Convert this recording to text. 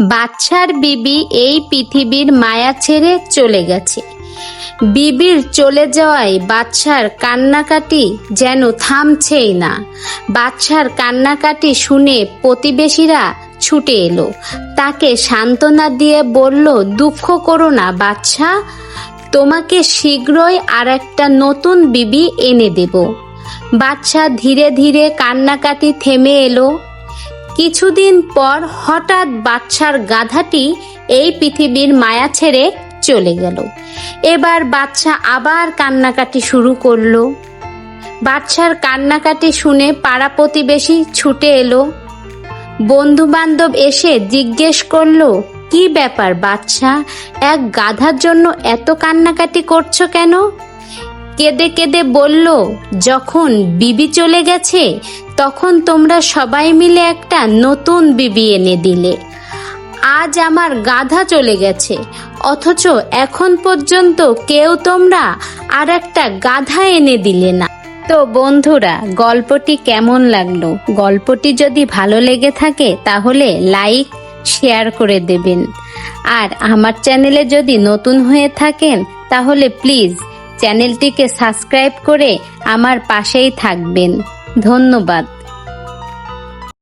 বাচ্চার বিবি এই পৃথিবীর মায়া ছেড়ে চলে গেছে। বিবির চলে যাওয়ায় বাচ্চার কান্নাকাটি যেন থামছেই না। বাচ্চার কান্নাকাটি শুনে প্রতিবেশীরা ছুটে এলো। তাকে সান্ত্বনা দিয়ে বলল, দুঃখ করো না বাচ্চা, তোমাকে শীঘ্রই আর একটা নতুন বিবি এনে দেব। বাচ্চা ধীরে ধীরে কান্নাকাটি থেমে এলো। কিছুদিন পর হঠাৎ বাচ্চার গাধাটি এই পৃথিবীর মায়া ছেড়ে চলে গেল। এবার বাচ্চা আবার কান্নাকাটি শুরু করল। বাচ্চার কান্নাকাটি শুনে পাড়া প্রতিবেশী ছুটে এলো। বন্ধু বান্ধব এসে জিজ্ঞেস করল, কি ব্যাপার বাচ্চা? এক গাধার জন্য এত কান্নাকাটি করছ কেন? কেঁদে কেঁদে বলল, যখন বিবি চলে গেছে, তখন তোমরা সবাই মিলে একটা নতুন বিবি এনে দিলে। আজ আমার গাধা চলে গেছে, অথচ এখন পর্যন্ত কেউ তোমরা আর একটা গাধা এনে দিলে না। তো বন্ধুরা, গল্পটি কেমন লাগল? গল্পটি যদি ভালো লেগে থাকে, তাহলে লাইক, শেয়ার করে দেবেন। আর আমার চ্যানেলে যদি নতুন হয়ে থাকেন, তাহলে প্লিজ চ্যানেলটিকে সাবস্ক্রাইব করে আমার পাশেই থাকবেন। ধন্যবাদ।